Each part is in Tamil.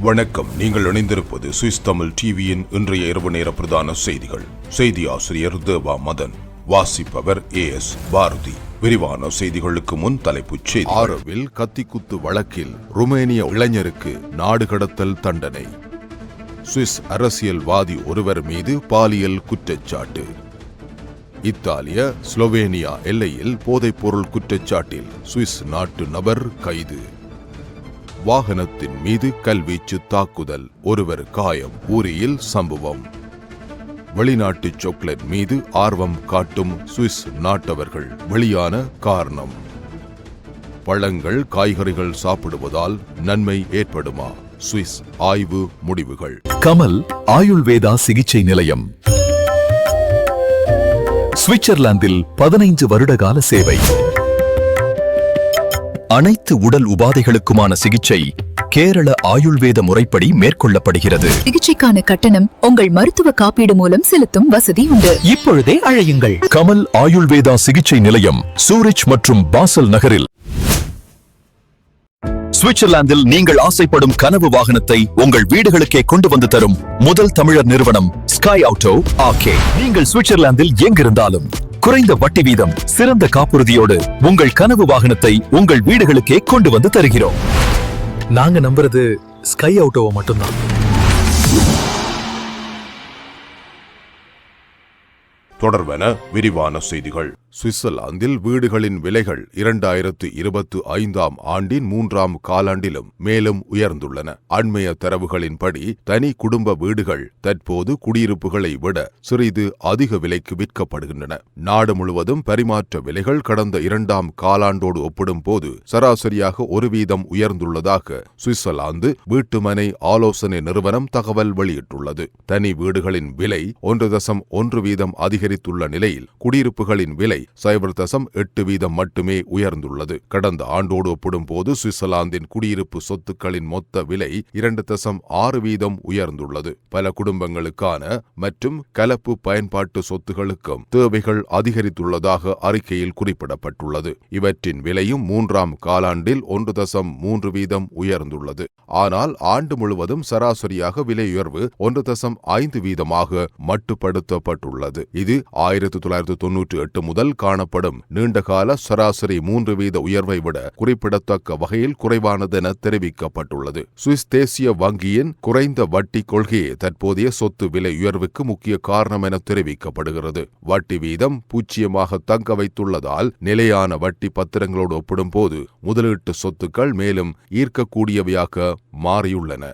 வணக்கம். நீங்கள் இணைந்திருப்பது சுவிஸ் தமிழ் டிவியின் இன்றைய இரவு நேர பிரதான செய்திகள். செய்தி ஆசிரியர் தேவா மதன் வாசிப்பவர் ஏ எஸ் பாரதி. விரிவான செய்திகளுக்கு முன் தலைப்புச் செய்தி ஆரவில் கத்திக்குத்து வழக்கில் ருமேனிய இளைஞருக்கு நாடு கடத்தல் தண்டனை. சுவிஸ் அரசியல்வாதி ஒருவர் மீது பாலியல் குற்றச்சாட்டு. இத்தாலிய ஸ்லோவேனியா எல்லையில் போதைப்பொருள் குற்றச்சாட்டில் சுவிஸ் நாட்டு நபர் கைது. வாகனத்தின் மீது கல்வீச்சு தாக்குதல் ஒருவர் காயம் ஊரியில் சம்பவம். வெளிநாட்டு சாக்லேட் மீது ஆர்வம் காட்டும் சுவிஸ் நாட்டவர்கள் வெளியான காரணம். பழங்கள் காய்கறிகள் சாப்பிடுவதால் நன்மை ஏற்படுமா? சுவிஸ் ஆய்வு முடிவுகள். கமல் ஆயுள்வேதா சிகிச்சை நிலையம். சுவிட்சர்லாந்தில் பதினைந்து வருடகால சேவை. அனைத்து உடல் உபாதைகளுக்குமான சிகிச்சை கேரள ஆயுள்வேத முறைப்படி மேற்கொள்ளப்படுகிறது. சிகிச்சைக்கான கட்டணம் உங்கள் மருத்துவ காப்பீடு மூலம் செலுத்தும் வசதி உண்டு. இப்பொழுதே அழையுங்கள். கமல் ஆயுள்வேதா சிகிச்சை நிலையம் சூரிச் மற்றும் பாசல் நகரில். சுவிட்சர்லாந்தில் நீங்கள் ஆசைப்படும் கனவு வாகனத்தை உங்கள் வீடுகளுக்கே கொண்டு வந்து தரும் முதல் தமிழர் நிறுவனம் ஸ்கை ஆட்டோ ஆகே நீங்கள் சுவிட்சர்லாந்தில் எங்கிருந்தாலும் குறைந்த வட்டி வீதம் சிறந்த காப்புறுதியோடு உங்கள் கனவு வாகனத்தை உங்கள் வீடுகளுக்கே கொண்டு வந்து தருகிறோம். நாங்க நம்புறது ஸ்கை ஆட்டோவை மட்டும்தான். தொடர்வன விரிவான செய்திகள். சுவிட்சர்லாந்தில் வீடுகளின் விலைகள் இரண்டாயிரத்து இருபத்து ஐந்தாம் ஆண்டின் மூன்றாம் காலாண்டிலும் மேலும் உயர்ந்துள்ளன. அண்மைய தரவுகளின்படி தனி குடும்ப வீடுகள் தற்போது குடியிருப்புகளை விட சிறிது அதிக விலைக்கு விற்கப்படுகின்றன. நாடு முழுவதும் பரிமாற்ற விலைகள் கடந்த இரண்டாம் காலாண்டோடு ஒப்பிடும்போது சராசரியாக ஒரு வீதம் உயர்ந்துள்ளதாக சுவிட்சர்லாந்து வீட்டுமனை ஆலோசனை நிறுவனம் தகவல் வெளியிட்டுள்ளது. தனி வீடுகளின் விலை ஒன்று தசம் ஒன்று வீதம் அதிகரித்துள்ள நிலையில் குடியிருப்புகளின் விலை சைபர் தசம் எட்டு வீதம் மட்டுமே உயர்ந்துள்ளது. கடந்த ஆண்டோடு ஒப்பிடும்போது சுவிட்சர்லாந்தின் குடியிருப்பு சொத்துக்களின் மொத்த விலை இரண்டு தசம் ஆறு வீதம் உயர்ந்துள்ளது. பல குடும்பங்களுக்கான மற்றும் கலப்பு பயன்பாட்டு சொத்துகளுக்கும் தேவைகள் அதிகரித்துள்ளதாக அறிக்கையில் குறிப்பிடப்பட்டுள்ளது. இவற்றின் விலையும் மூன்றாம் காலாண்டில் ஒன்று தசம் மூன்று வீதம் உயர்ந்துள்ளது. ஆனால் ஆண்டு முழுவதும் சராசரியாக விலை உயர்வு ஒன்று தசம் ஐந்து வீதமாக மட்டுப்படுத்தப்பட்டுள்ளது. இது ஆயிரத்தி தொள்ளாயிரத்து தொன்னூற்றி எட்டு முதல் காணப்படும் நீண்டகால சராசரி மூன்று வீத உயர்வை விட குறிப்பிடத்தக்க வகையில் குறைவானதென தெரிவிக்கப்பட்டுள்ளது. சுவிஸ் தேசிய வங்கியின் குறைந்த வட்டி கொள்கையே தற்போதைய சொத்து விலை உயர்வுக்கு முக்கிய காரணம் என தெரிவிக்கப்படுகிறது. வட்டி வீதம் பூச்சியமாக தங்க வைத்துள்ளதால் நிலையான வட்டி பத்திரங்களோடு ஒப்பிடும்போது முதலீட்டு சொத்துக்கள் மேலும் ஈர்க்கக்கூடியவையாக மாறியுள்ளன.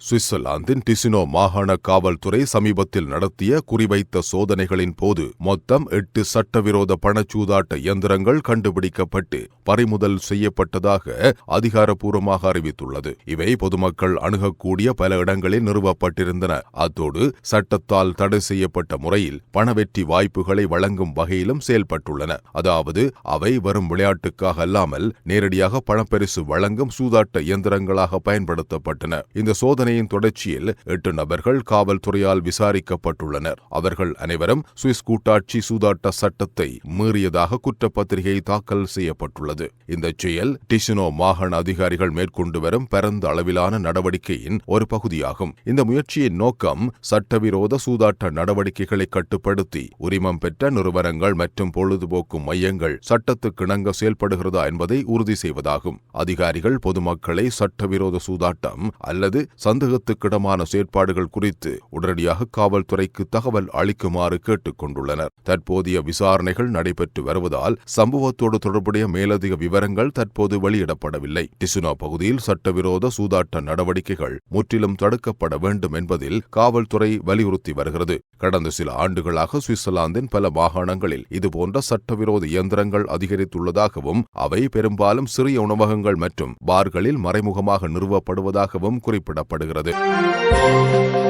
சுவிட்சர்லாந்தின் டிசினோ மாகாண காவல்துறை சமீபத்தில் நடத்திய குறிவைத்த சோதனைகளின் போது மொத்தம் எட்டு சட்டவிரோத பணச்சூதாட்ட இயந்திரங்கள் கண்டுபிடிக்கப்பட்டு பறிமுதல் செய்யப்பட்டதாக அதிகாரப்பூர்வமாக அறிவித்துள்ளது. இவை பொதுமக்கள் அணுகக்கூடிய பல இடங்களில் நிறுவப்பட்டிருந்தன. அத்தோடு சட்டத்தால் தடை செய்யப்பட்ட முறையில் பணவெற்றி வாய்ப்புகளை வழங்கும் வகையிலும் செயல்பட்டுள்ளன. அதாவது அவை வரும் விளையாட்டுக்காக அல்லாமல் நேரடியாக பணப்பரிசு வழங்கும் சூதாட்ட இயந்திரங்களாக பயன்படுத்தப்பட்டன. இந்த சோதனை விசாரணையின் தொடர்ச்சியில் எட்டு நபர்கள் காவல்துறையால் விசாரிக்கப்பட்டுள்ளனர். அவர்கள் அனைவரும் சுவிஸ் கூட்டாட்சி சூதாட்ட சட்டத்தை மீறியதாக குற்றப்பத்திரிகை தாக்கல் செய்யப்பட்டுள்ளது. இந்த செயல் டிசினோ மாகாண அதிகாரிகள் மேற்கொண்டு வரும் பரந்த அளவிலான நடவடிக்கையின் ஒரு பகுதியாகும். இந்த முயற்சியின் நோக்கம் சட்டவிரோத சூதாட்ட நடவடிக்கைகளை கட்டுப்படுத்தி உரிமம் பெற்ற நிறுவனங்கள் மற்றும் பொழுதுபோக்கு மையங்கள் சட்டத்துக்கிணங்க செயல்படுகிறதா என்பதை உறுதி செய்வதாகும். அதிகாரிகள் பொதுமக்களை சட்டவிரோத சூதாட்டம் அல்லது சந்த சந்தேகத்துக்கிடமான செயற்பாடுகள் குறித்து உடனடியாக காவல்துறைக்கு தகவல் அளிக்குமாறு கேட்டுக் கொண்டுள்ளனர் தற்போதைய விசாரணைகள் நடைபெற்று வருவதால் சம்பவத்தோடு தொடர்புடைய மேலதிக விவரங்கள் தற்போது வெளியிடப்படவில்லை. டிசுனா பகுதியில் சட்டவிரோத சூதாட்ட நடவடிக்கைகள் முற்றிலும் தடுக்கப்பட வேண்டும் என்பதில் காவல்துறை வலியுறுத்தி வருகிறது. கடந்த சில ஆண்டுகளாக சுவிட்சர்லாந்தின் பல மாகாணங்களில் இதுபோன்ற சட்டவிரோத இயந்திரங்கள் அதிகரித்துள்ளதாகவும் அவை பெரும்பாலும் சிறிய உணவகங்கள் மற்றும் பார்களில் மறைமுகமாக நிறுவப்படுவதாகவும் குறிப்பிடப்படுகிறது. grade.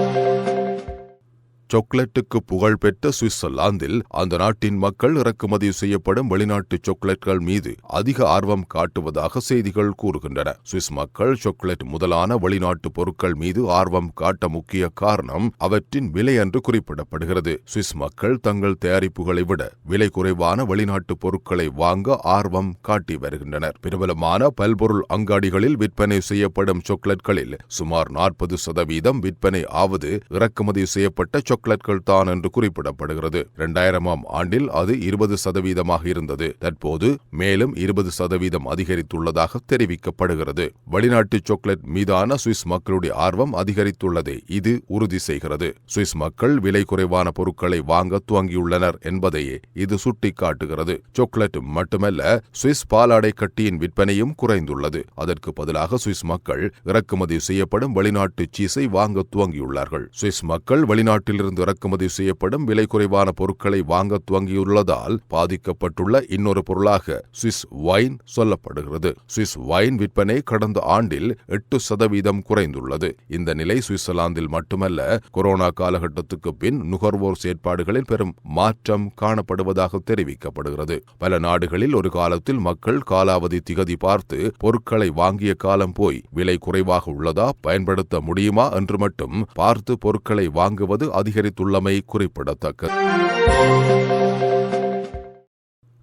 சாக்லேட்டுக்கு புகழ்பெற்ற சுவிட்சர்லாந்தில் அந்த நாட்டின் மக்கள் இறக்குமதி செய்யப்படும் வெளிநாட்டு சாக்லேட்கள் மீது அதிக ஆர்வம் காட்டுவதாக செய்திகள் கூறுகின்றன. சுவிஸ் மக்கள் சாக்லேட் முதலான வெளிநாட்டு பொருட்கள் மீது ஆர்வம் காட்ட முக்கிய காரணம் அவற்றின் விலை என்று குறிப்பிடப்படுகிறது. சுவிஸ் மக்கள் தங்கள் தயாரிப்புகளை விட விலை குறைவான வெளிநாட்டு பொருட்களை வாங்க ஆர்வம் காட்டி வருகின்றனர். பிரபலமான பல்பொருள் அங்காடிகளில் விற்பனை செய்யப்படும் சாக்லேட்களில் சுமார் நாற்பது சதவீதம் விற்பனை ஆவது இறக்குமதி செய்யப்பட்ட சாக்லேட்கள் தான் என்று குறிப்பிடப்படுகிறது. இரண்டாயிரமாம் ஆண்டில் அது இருபது சதவீதமாக இருந்தது. தற்போது மேலும் இருபது சதவீதம் அதிகரித்துள்ளதாக தெரிவிக்கப்படுகிறது. வெளிநாட்டு சாக்லேட் மீதான சுவிஸ் மக்களுடைய ஆர்வம் அதிகரித்துள்ளதை இது உறுதி செய்கிறது. சுவிஸ் மக்கள் விலை குறைவான பொருட்களை வாங்க துவங்கியுள்ளனர் என்பதையே இது சுட்டிக்காட்டுகிறது. சாக்லேட் மட்டுமல்ல சுவிஸ் பாலாடை கட்டியின் விற்பனையும் குறைந்துள்ளது. அதற்கு பதிலாக சுவிஸ் மக்கள் இறக்குமதி செய்யப்படும் வெளிநாட்டு சீஸை வாங்க துவங்கியுள்ளார்கள். சுவிஸ் மக்கள் வெளிநாட்டிலிருந்து இறக்குமதி செய்யப்படும் விலை குறைவான பொருட்களை வாங்க துவங்கியுள்ளதால் பாதிக்கப்பட்டுள்ள இன்னொரு பொருளாக சுவிஸ் வைன் சொல்லப்படுகிறது. சுவிஸ் வைன் விற்பனை கடந்த ஆண்டில் எட்டு சதவீதம் குறைந்துள்ளது. இந்த நிலை சுவிட்சர்லாந்தில் மட்டுமல்ல கொரோனா காலகட்டத்துக்கு பின் நுகர்வோர் செயற்பாடுகளில் பெரும் மாற்றம் காணப்படுவதாக தெரிவிக்கப்படுகிறது. பல நாடுகளில் ஒரு காலத்தில் மக்கள் காலாவதி திகதி பார்த்து பொருட்களை வாங்கிய காலம் போய் விலை குறைவாக உள்ளதா பயன்படுத்த முடியுமா என்று மட்டும் பார்த்து பொருட்களை வாங்குவது அதிக அதிகரித்துள்ளமை குறிப்பிடத்தக்கது.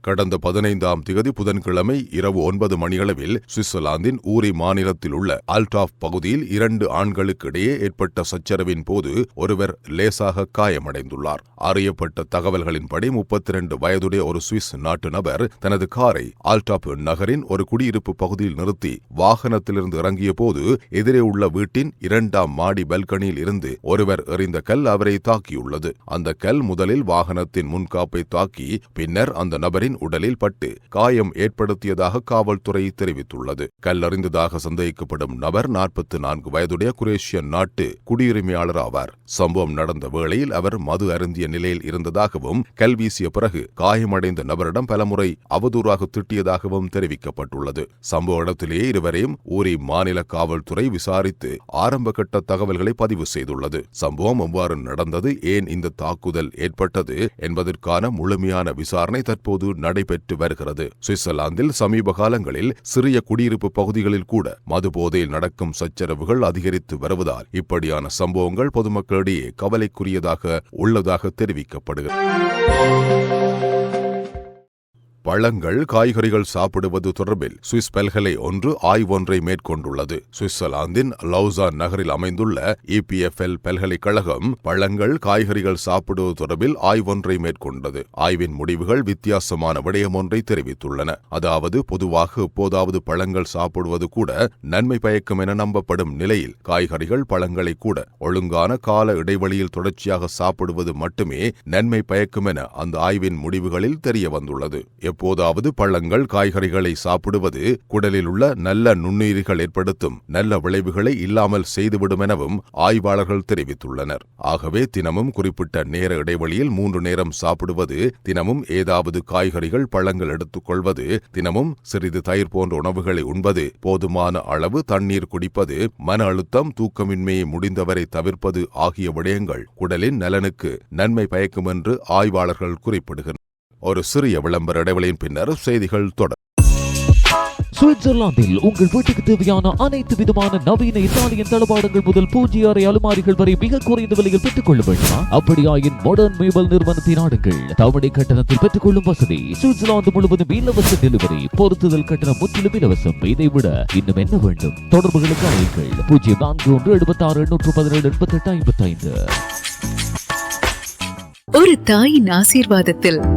கடந்த பதினைந்தாம் திகதி புதன்கிழமை இரவு ஒன்பது மணியளவில் சுவிட்சர்லாந்தின் ஊரி மாநிலத்தில் உள்ள ஆல்டாஃப் பகுதியில் இரண்டு ஆண்களுக்கு இடையே ஏற்பட்ட சச்சரவின் போது ஒருவர் லேசாக காயமடைந்துள்ளார். அறியப்பட்ட தகவல்களின்படி முப்பத்தி இரண்டு வயதுடைய ஒரு சுவிஸ் நாட்டு நபர் தனது காரை ஆல்டாப் நகரின் ஒரு குடியிருப்பு பகுதியில் நிறுத்தி வாகனத்திலிருந்து இறங்கிய போது எதிரே உள்ள வீட்டின் இரண்டாம் மாடி பல்கனியில் இருந்து ஒருவர் எறிந்த கல் அவரை தாக்கியுள்ளது. அந்த கல் முதலில் வாகனத்தின் முன்காப்பை தாக்கி பின்னர் அந்த நபரின் உடலில் பட்டு காயம் ஏற்படுத்தியதாக காவல்துறை தெரிவித்துள்ளது. கல்லறிந்ததாக சந்தேகிக்கப்படும் நபர் நாற்பத்தி நான்கு வயதுடைய குரேஷியன் நாட்டு குடியுரிமையாளர் ஆவார். சம்பவம் நடந்த வேளையில் அவர் மது அருந்திய நிலையில் இருந்ததாகவும் கல்வீசிய பிறகு காயமடைந்த நபரிடம் பலமுறை அவதூறாக திட்டியதாகவும் தெரிவிக்கப்பட்டுள்ளது. சம்பவ இடத்திலேயே இருவரையும் ஊரி மாநில காவல்துறை விசாரித்து ஆரம்ப கட்ட தகவல்களை பதிவு செய்துள்ளது. சம்பவம் எவ்வாறு நடந்தது ஏன் இந்த தாக்குதல் ஏற்பட்டது என்பதற்கான முழுமையான விசாரணை தற்போது நடைபெற்று வருகிறது. சுவிட்சர்லாந்தில் சமீப காலங்களில் சிறிய குடியிருப்பு பகுதிகளில் கூட மது போதையில் நடக்கும் சச்சரவுகள் அதிகரித்து வருவதால் இப்படியான சம்பவங்கள் பொதுமக்களிடையே கவலைக்குரியதாக உள்ளதாக தெரிவிக்கப்படுகிறது. பழங்கள் காய்கறிகள் சாப்பிடுவது தொடர்பில் சுவிஸ் பல்கலை ஒன்று ஆய்வொன்றை மேற்கொண்டுள்ளது. சுவிட்சர்லாந்தின் லவுசான் நகரில் அமைந்துள்ள இபிஎஃப்எல் பல்கலைக்கழகம் பழங்கள் காய்கறிகள் சாப்பிடுவது தொடர்பில் ஆய்வொன்றை மேற்கொண்டது. ஆய்வின் முடிவுகள் வித்தியாசமான விடயம் ஒன்றை தெரிவித்துள்ளன. அதாவது பொதுவாக எப்போதாவது பழங்கள் சாப்பிடுவது கூட நன்மை பயக்கும் என நம்பப்படும் நிலையில் காய்கறிகள் பழங்களை கூட ஒழுங்கான கால இடைவெளியில் தொடர்ச்சியாக சாப்பிடுவது மட்டுமே நன்மை பயக்கும் என அந்த ஆய்வின் முடிவுகளில் தெரிய வந்துள்ளது எப்போதாவது பழங்கள் காய்கறிகளை சாப்பிடுவது குடலில் உள்ள நல்ல நுண்ணுயிரிகள் ஏற்படுத்தும் நல்ல விளைவுகளை இல்லாமல் செய்துவிடும் எனவும் ஆய்வாளர்கள் தெரிவித்துள்ளனர். ஆகவே தினமும் குறிப்பிட்ட நேர இடைவெளியில் மூன்று நேரம் சாப்பிடுவது தினமும் ஏதாவது காய்கறிகள் பழங்கள் எடுத்துக்கொள்வது தினமும் சிறிது தயிர் போன்ற உணவுகளை உண்பது போதுமான அளவு தண்ணீர் குடிப்பது மன அழுத்தம் தூக்கமின்மையை முடிந்தவரை தவிர்ப்பது ஆகிய விடயங்கள் குடலின் நலனுக்கு நன்மை பயக்கும் என்று ஆய்வாளர்கள் குறிப்பிடுகின்றனர். ஒரு சிறிய விளம்பர இடைவெளியின் பின்னர் செய்திகள் தொடர். சுவிட்சர்லாந்தில் உங்கள் வீட்டுக்கு தேவையான அனைத்து விதமான நவீன இத்தாலியன் தளபாடங்கள் முதல் பூஜ்ய அறை அலுமாரிகள் வரை மிக குறைந்த விலையில் பெற்றுக் கொள்ள வேண்டுமா? அப்படியாயின் மாடர்ன் மேபல் நிறுவனத்தை நாடுங்கள் தவணை கட்டணத்தில் பெற்றுக் கொள்ளும் வசதி. சுவிட்சர்லாந்து முழுவதும் இலவச டெலிவரி பொருத்துதல் கட்டணம் முற்றிலும் இலவசம். இதை விட இன்னும் என்ன வேண்டும்? தொடர்புகளுக்கு அழையுங்கள். பூஜ்ஜியம் நான்கு ஒன்று எழுபத்தி ஆறு எண்ணூற்று பதினேழு எண்பத்தி எட்டு ஐம்பத்தி ஐந்து ஒரு தாயின் ஆசீர்வாதத்தில்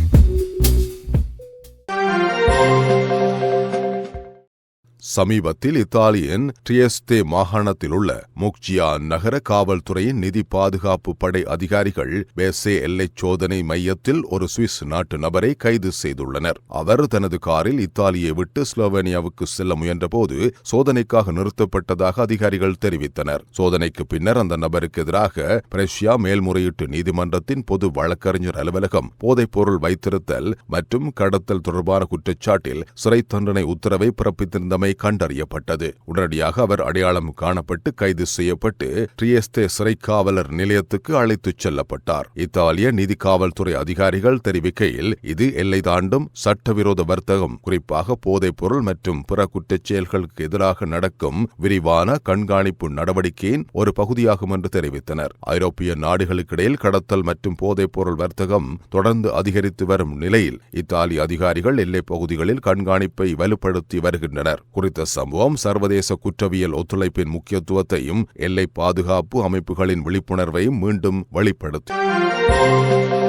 சமீபத்தில் இத்தாலியின் ட்ரியஸ்தே மாகாணத்தில் உள்ள முக்ஜியா நகர காவல்துறையின் நிதி பாதுகாப்பு படை அதிகாரிகள் பேசே எல்லைச் சோதனை மையத்தில் ஒரு சுவிஸ் நாட்டு நபரை கைது செய்துள்ளனர். அவர் தனது காரில் இத்தாலியை விட்டு ஸ்லோவேனியாவுக்கு செல்ல முயன்றபோது சோதனைக்காக நிறுத்தப்பட்டதாக அதிகாரிகள் தெரிவித்தனர். சோதனைக்கு பின்னர் அந்த நபருக்கு எதிராக பிரஷ்யா மேல்முறையீட்டு நீதிமன்றத்தின் பொது வழக்கறிஞர் அலுவலகம் போதைப்பொருள் வைத்திருத்தல் மற்றும் கடத்தல் தொடர்பான குற்றச்சாட்டில் சிறை தண்டனை உத்தரவை பிறப்பித்திருந்தமை கண்டறியப்பட்டது. உடனடியாக அவர் அடையாளம் காணப்பட்டு கைது செய்யப்பட்டு ட்ரியஸ்தே சிறைக்காவலர் நிலையத்துக்கு அழைத்துச் செல்லப்பட்டார். இத்தாலிய நிதி காவல்துறை அதிகாரிகள் தெரிவிக்கையில் இது எல்லை தாண்டும் சட்டவிரோத வர்த்தகம் குறிப்பாக போதைப் பொருள் மற்றும் பிற குற்றச் செயல்களுக்கு எதிராக நடக்கும் விரிவான கண்காணிப்பு நடவடிக்கையின் ஒரு பகுதியாகும் என்று தெரிவித்தனர். ஐரோப்பிய நாடுகளுக்கிடையில் கடத்தல் மற்றும் போதைப் பொருள் வர்த்தகம் தொடர்ந்து அதிகரித்து வரும் நிலையில் இத்தாலி அதிகாரிகள் எல்லைப் பகுதிகளில் கண்காணிப்பை வலுப்படுத்தி வருகின்றனர். குறித்த சம்பவம் சர்வதேச குற்றவியல் ஒத்துழைப்பின் முக்கியத்துவத்தையும் எல்லை பாதுகாப்பு அமைப்புகளின் விழிப்புணர்வையும் மீண்டும் வெளிப்படுத்தும்.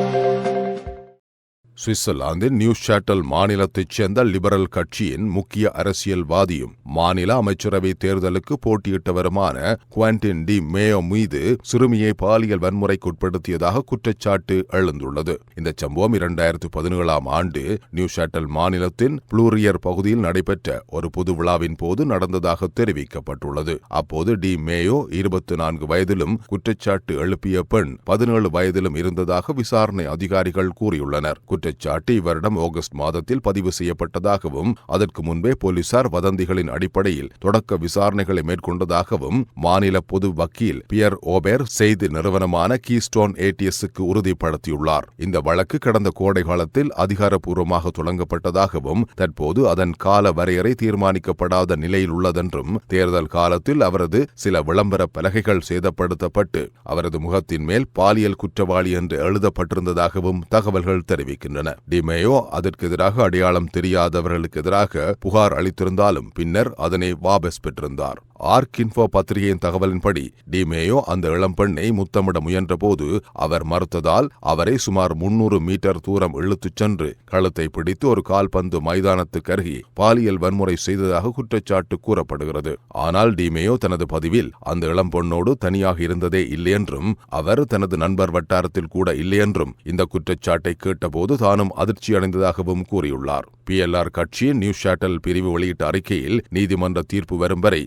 சுவிட்சர்லாந்தின் நியூ ஷேட்டல் மாநிலத்தைச் சேர்ந்த லிபரல் கட்சியின் முக்கிய அரசியல்வாதியும் மாநில அமைச்சரவை தேர்தலுக்கு போட்டியிட்டவருமான குவாண்டின் டி மேயோ மீது சிறுமியை பாலியல் வன்முறைக்குட்படுத்தியதாக குற்றச்சாட்டு எழுந்துள்ளது. இந்த சம்பவம் இரண்டாயிரத்து பதினேழாம் ஆண்டு நியூ ஷேட்டல் மாநிலத்தின் புளூரியர் பகுதியில் நடைபெற்ற ஒரு பொது விழாவின் போது நடந்ததாக தெரிவிக்கப்பட்டுள்ளது. அப்போது டி மேயோ இருபத்தி நான்கு வயதிலும் குற்றச்சாட்டு எழுப்பிய பெண் பதினேழு வயதிலும் இருந்ததாக விசாரணை அதிகாரிகள் கூறியுள்ளனர். குற்றச்சாட்டு இவரிடம் ஆகஸ்ட் மாதத்தில் பதிவு செய்யப்பட்டதாகவும் அதற்கு முன்பே போலீசார் வதந்திகளின் அடிப்படையில் தொடக்க விசாரணைகளை மேற்கொண்டதாகவும் மாநில பொது வக்கீல் பியர் ஓபேர் செய்தி நிறுவனமான கீஸ்டோன் ஏடிஎஸ்க்கு உறுதிப்படுத்தியுள்ளார். இந்த வழக்கு கடந்த கோடை காலத்தில் அதிகாரப்பூர்வமாக தொடங்கப்பட்டதாகவும் தற்போது அதன் கால வரையறை தீர்மானிக்கப்படாத நிலையில் உள்ளதென்றும் தேர்தல் காலத்தில் அவரது சில விளம்பர பலகைகள் சேதப்படுத்தப்பட்டு அவரது முகத்தின் மேல் பாலியல் குற்றவாளி என்று எழுதப்பட்டிருந்ததாகவும் தகவல்கள் தெரிவிக்கின்றன. டிமேயோ அதற்கு எதிராக அடையாளம் தெரியாதவர்களுக்கு எதிராக புகார் அளித்திருந்தாலும் பின்னர் அதனை வாபஸ் பெற்றிருந்தார். ஆர்க் இன்ஃபோ பத்திரிகையின் தகவலின்படி டிமேயோ அந்த இளம்பெண்ணை முத்தமிட முயன்றபோது அவர் மறுத்ததால் அவரை சுமார் முன்னூறு மீட்டர் தூரம் இழுத்துச் சென்று கழுத்தை பிடித்து ஒரு கால்பந்து மைதானத்துக்கு அருகே பாலியல் வன்முறை செய்ததாக குற்றச்சாட்டு கூறப்படுகிறது. ஆனால் டிமேயோ தனது பதிவில் அந்த இளம்பெண்ணோடு தனியாக இருந்ததே இல்லையென்றும் அவர் தனது நண்பர் வட்டாரத்தில் கூட இல்லையென்றும் இந்த குற்றச்சாட்டை கேட்டபோது தானும் அதிர்ச்சியடைந்ததாகவும் கூறியுள்ளார். பி எல் ஆர் கட்சியின் நியூ ஷாட்டல் பிரிவு வெளியிட்ட அறிக்கையில் நீதிமன்ற தீர்ப்பு வரும் வரை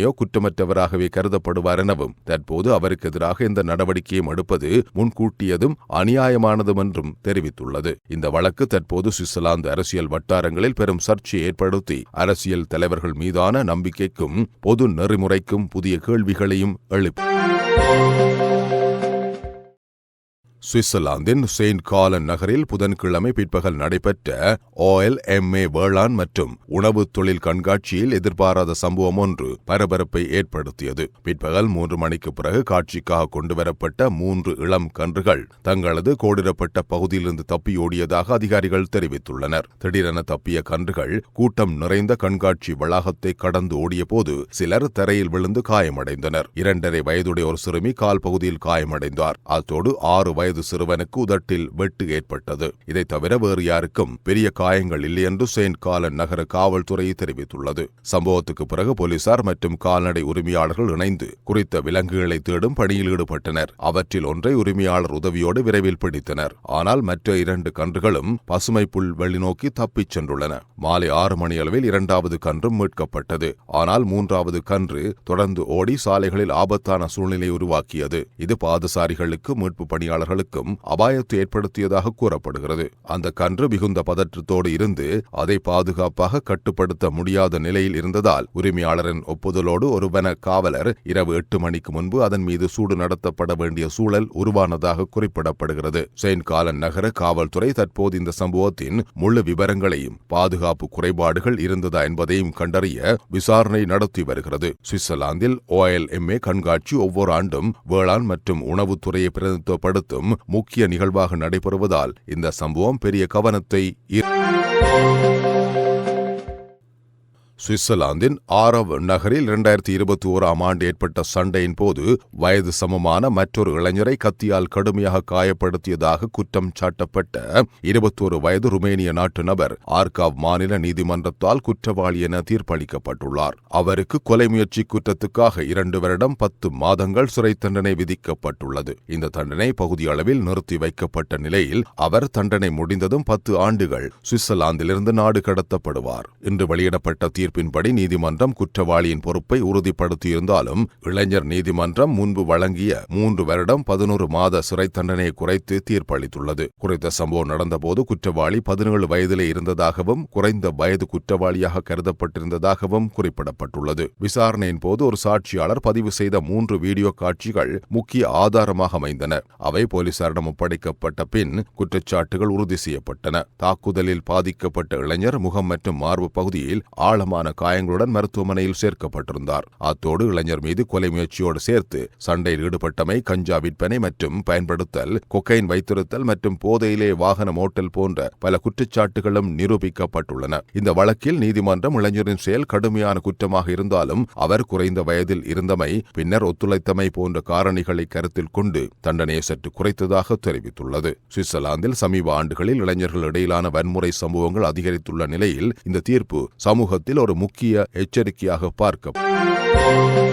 டிமேயோ குற்றமற்றவராகவே கருதப்படுவார் எனவும் தற்போது அவருக்கு எதிராக இந்த நடவடிக்கையும் எடுப்பது முன்கூட்டியதும் அநியாயமானதும் என்றும் தெரிவித்துள்ளது. இந்த வழக்கு தற்போது சுவிட்சர்லாந்து அரசியல் வட்டாரங்களில் பெரும் சர்ச்சையை ஏற்படுத்தி அரசியல் தலைவர்கள் மீதான நம்பிக்கைக்கும் பொது நெறிமுறைக்கும் புதிய கேள்விகளையும் எழுப்பி சுவிட்சர்லாந்தின் செயின்ட் காலன் நகரில் புதன்கிழமை பிற்பகல் நடைபெற்ற ஓஎல் எம்ஏ வேளாண் மற்றும் உணவு தொழில் கண்காட்சியில் எதிர்பாராத சம்பவம் ஒன்று பரபரப்பை ஏற்படுத்தியது. பிற்பகல் மூன்று மணிக்கு பிறகு காட்சிக்காக கொண்டுவரப்பட்ட மூன்று இளம் கன்றுகள் தங்களது கோடிடப்பட்ட பகுதியிலிருந்து தப்பியோடியதாக அதிகாரிகள் தெரிவித்துள்ளனர். திடீரென தப்பிய கன்றுகள் கூட்டம் நிறைந்த கண்காட்சி வளாகத்தை கடந்து ஓடியபோது சிலர் தரையில் விழுந்து காயமடைந்தனர். இரண்டரை வயதுடைய ஒரு சிறுமி கால் பகுதியில் காயமடைந்தார். அத்தோடு ஆறு வயது சிறுவனுக்கு உதட்டில் வெட்டு ஏற்பட்டது. இதை தவிர வேறு யாருக்கும் பெரிய காயங்கள் இல்லை என்று செயின்ட் காலன் நகர காவல்துறை தெரிவித்துள்ளது. சம்பவத்துக்கு பிறகு போலீசார் மற்றும் கால்நடை உரிமையாளர்கள் இணைந்து குறித்த விலங்குகளை தேடும் பணியில் ஈடுபட்டனர். அவற்றில் ஒன்றை உரிமையாளர் உதவியோடு விரைவில் பிடித்தனர். ஆனால் மற்ற இரண்டு கன்றுகளும் பசுமை புல் வெளிநோக்கி தப்பிச் சென்றுள்ளன. மாலை ஆறு மணி அளவில் இரண்டாவது கன்றும் மீட்கப்பட்டது. ஆனால் மூன்றாவது கன்று தொடர்ந்து ஓடி சாலைகளில் ஆபத்தான சூழ்நிலை உருவாக்கியது. இது பாதுசாரிகளுக்கு மீட்பு பணியாளர்கள் நாடுகளுக்கும் அபாயத்தை ஏற்படுத்தியதாக கூறப்படுகிறது. அந்த கன்று மிகுந்த பதற்றத்தோடு இருந்து அதை பாதுகாப்பாக கட்டுப்படுத்த முடியாத நிலையில் இருந்ததால் உரிமையாளரின் ஒப்புதலோடு ஒரு வன காவலர் இரவு எட்டு மணிக்கு முன்பு அதன் மீது சூடு நடத்தப்பட வேண்டிய சூழல் உருவானதாக குறிப்பிடப்படுகிறது. செயின்ட் காலன் நகர காவல்துறை தற்போது இந்த சம்பவத்தின் முழு விவரங்களையும் பாதுகாப்பு குறைபாடுகள் இருந்ததா என்பதையும் கண்டறிய விசாரணை நடத்தி வருகிறது. சுவிட்சர்லாந்தில் ஓஎல்எம்ஏ கண்காட்சி ஒவ்வொரு ஆண்டும் வேளாண் மற்றும் உணவுத்துறையை பிரதிநிதித்துவப்படுத்தும் முக்கிய நிகழ்வாக நடைபெறுவதால் இந்த சம்பவம் பெரிய கவனத்தை சுவிட்சர்லாந்தின் ஆரவ் நகரில் இரண்டாயிரத்தி இருபத்தி ஓராம் ஆண்டு ஏற்பட்ட சண்டையின் போது வயது சமமான மற்றொரு இளைஞரை கத்தியால் கடுமையாக காயப்படுத்தியதாக குற்றம் சாட்டப்பட்ட இருபத்தோரு வயது ருமேனிய நாட்டு நபர் ஆர்காவ் மாநில நீதிமன்றத்தால் குற்றவாளி என தீர்ப்பளிக்கப்பட்டுள்ளார். அவருக்கு கொலை முயற்சி குற்றத்துக்காக இரண்டு வருடம் பத்து மாதங்கள் சிறை தண்டனை விதிக்கப்பட்டுள்ளது. இந்த தண்டனை பகுதியளவில் நிறுத்தி வைக்கப்பட்ட நிலையில் அவர் தண்டனை முடிந்ததும் பத்து ஆண்டுகள் சுவிட்சர்லாந்திலிருந்து நாடு கடத்தப்படுவார். இன்று வெளியிடப்பட்ட தீர்ப்பின்படி நீதிமன்றம் குற்றவாளியின் பொறுப்பை உறுதிப்படுத்தியிருந்தாலும் இளைஞர் நீதிமன்றம் முன்பு வழங்கிய மூன்று வருடம் பதினோரு மாத சிறை தண்டனையை குறைத்து தீர்ப்பளித்துள்ளது. குறித்த சம்பவம் நடந்தபோது குற்றவாளி பதினேழு வயதிலே இருந்ததாகவும் குறைந்த வயது குற்றவாளியாக கருதப்பட்டிருந்ததாகவும் குறிப்பிடப்பட்டுள்ளது. விசாரணையின் போது ஒரு சாட்சியாளர் பதிவு செய்த மூன்று வீடியோ காட்சிகள் முக்கிய ஆதாரமாக அமைந்தன. அவை போலீசாரிடம் ஒப்படைக்கப்பட்ட பின் குற்றச்சாட்டுகள் உறுதி செய்யப்பட்டன. தாக்குதலில் பாதிக்கப்பட்ட இளைஞர் முகம் மற்றும் மார்பு பகுதியில் ஆழமான கடுமையான காயங்களுடன் மருத்துவமனையில் சேர்க்கப்பட்டிருந்தார். அத்தோடு இளைஞர் மீது கொலை முயற்சியோடு சேர்த்து சண்டையில் ஈடுபட்டமை கஞ்சா விற்பனை மற்றும் பயன்படுத்தல் கொக்கைன் வைத்திருத்தல் மற்றும் போதையிலே வாகனம் ஓட்டல் போன்ற பல குற்றச்சாட்டுகளும் நிரூபிக்கப்பட்டுள்ளன. இந்த வழக்கில் நீதிமன்றம் இளைஞரின் செயல் கடுமையான குற்றமாக இருந்தாலும் அவர் குறைந்த வயதில் இருந்தமை பின்னர் ஒத்துழைத்தமை போன்ற காரணிகளை கருத்தில் கொண்டு தண்டனையை சற்று குறைத்ததாக தெரிவித்துள்ளது. சுவிட்சர்லாந்தில் சமீப ஆண்டுகளில் இளைஞர்கள் இடையிலான வன்முறை சம்பவங்கள் அதிகரித்துள்ள நிலையில் இந்த தீர்ப்பு சமூகத்தில் ஒரு முக்கிய எச்சரிக்கையாக பார்க்க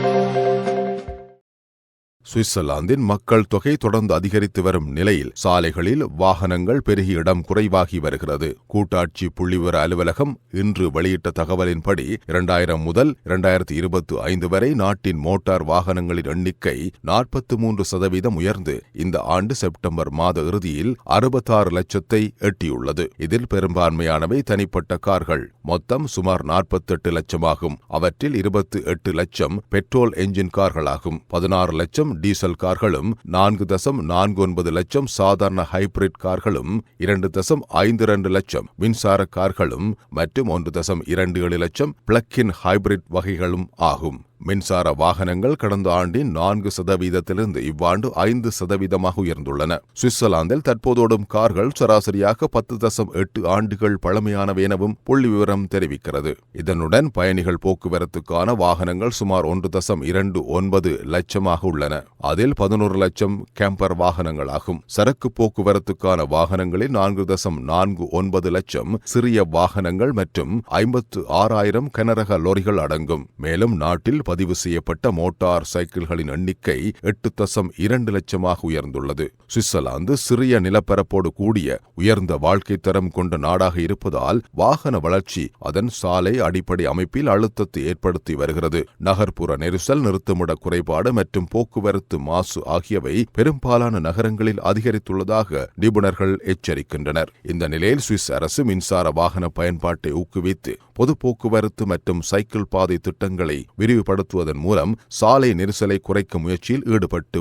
சுவிட்சர்லாந்தின் மக்கள் தொகை தொடர்ந்து அதிகரித்து வரும் நிலையில் சாலைகளில் வாகனங்கள் பெருகி இடம் குறைவாகி வருகிறது. கூட்டாட்சி புள்ளிவிவர அலுவலகம் இன்று வெளியிட்ட தகவலின்படி இரண்டாயிரம் முதல் இரண்டாயிரத்தி இருபத்தி ஐந்து வரை நாட்டின் மோட்டார் வாகனங்களின் எண்ணிக்கை நாற்பத்தி மூன்று சதவீதம் உயர்ந்து இந்த ஆண்டு செப்டம்பர் மாத இறுதியில் அறுபத்தாறு லட்சத்தை எட்டியுள்ளது. இதில் பெரும்பான்மையானவை தனிப்பட்ட கார்கள். மொத்தம் சுமார் நாற்பத்தெட்டு லட்சமாகும். அவற்றில் இருபத்தி எட்டு லட்சம் பெட்ரோல் என்ஜின் கார்களாகும். பதினாறு லட்சம் டீசல் கார்களும் நான்கு தசம் நான்கு ஒன்பது லட்சம் சாதாரண ஹைபிரிட் கார்களும் இரண்டு தசம் ஐந்து இரண்டு லட்சம் மின்சார கார்களும் மற்றும் ஒன்று தசம் இரண்டு ஏழு லட்சம் பிளக்-இன் ஹைபிரிட் வகைகளும் ஆகும். மின்சார வாகனங்கள் கடந்த ஆண்டின் நான்கு சதவீதத்திலிருந்து இவ்வாண்டு ஐந்து சதவீதமாக உயர்ந்துள்ளன. சுவிட்சர்லாந்தில் தற்போதோடும் கார்கள் சராசரியாக பத்து தசம் எட்டு ஆண்டுகள் பழமையானவை எனவும் புள்ளி விவரம் தெரிவிக்கிறது. இதனுடன் பயணிகள் போக்குவரத்துக்கான வாகனங்கள் சுமார் ஒன்று தசம் இரண்டு ஒன்பது லட்சமாக உள்ளன. அதில் பதினோரு லட்சம் கேம்பர் வாகனங்களாகும். சரக்கு போக்குவரத்துக்கான வாகனங்களில் நான்கு தசம் நான்கு ஒன்பது லட்சம் சிறிய வாகனங்கள் மற்றும் ஐம்பத்து ஆறாயிரம் கனரக லொரிகள் அடங்கும். மேலும் நாட்டில் பதிவு செய்யப்பட்ட மோட்டார் சைக்கிள்களின் எண்ணிக்கை எட்டு தசம் இரண்டு லட்சமாக உயர்ந்துள்ளது. சுவிட்சர்லாந்து சிறிய நிலப்பரப்போடு கூடிய உயர்ந்த வாழ்க்கை தரம் கொண்ட நாடாக இருப்பதால் வாகன வளர்ச்சி அதன் சாலை அடிப்படை அமைப்பில் அழுத்தத்தை ஏற்படுத்தி வருகிறது. நகர்ப்புற நெரிசல் நிறுத்துமிட குறைபாடு மற்றும் போக்குவரத்து மாசு ஆகியவை பெரும்பாலான நகரங்களில் அதிகரித்துள்ளதாக நிபுணர்கள் எச்சரிக்கின்றனர். இந்த நிலையில் சுவிஸ் அரசு மின்சார வாகன பயன்பாட்டை ஊக்குவித்து பொது போக்குவரத்து மற்றும் சைக்கிள் பாதை திட்டங்களை விரிவுபடுத்துவதன் மூலம் சாலை நெரிசலை குறைக்கும் முயற்சியில் ஈடுபட்டு.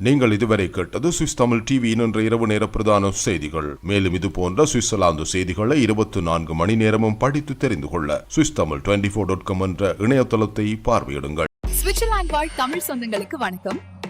நீங்கள் இதுவரை கேட்டது சுவிஸ் தமிழ் டிவியின் இன்று இரவு நேர பிரதான செய்திகள். மேலும் இது போன்ற சுவிட்சர்லாந்து செய்திகளை இருபத்தி நான்கு மணி நேரமும் படித்து தெரிந்து கொள்ள Swiss Tamil twenty four dot com என்ற இணையதளத்தை பார்வையிடுங்கள். சுவிட்சர்லாந்து வாழ் தமிழ் சொந்தங்களுக்கு வணக்கம்.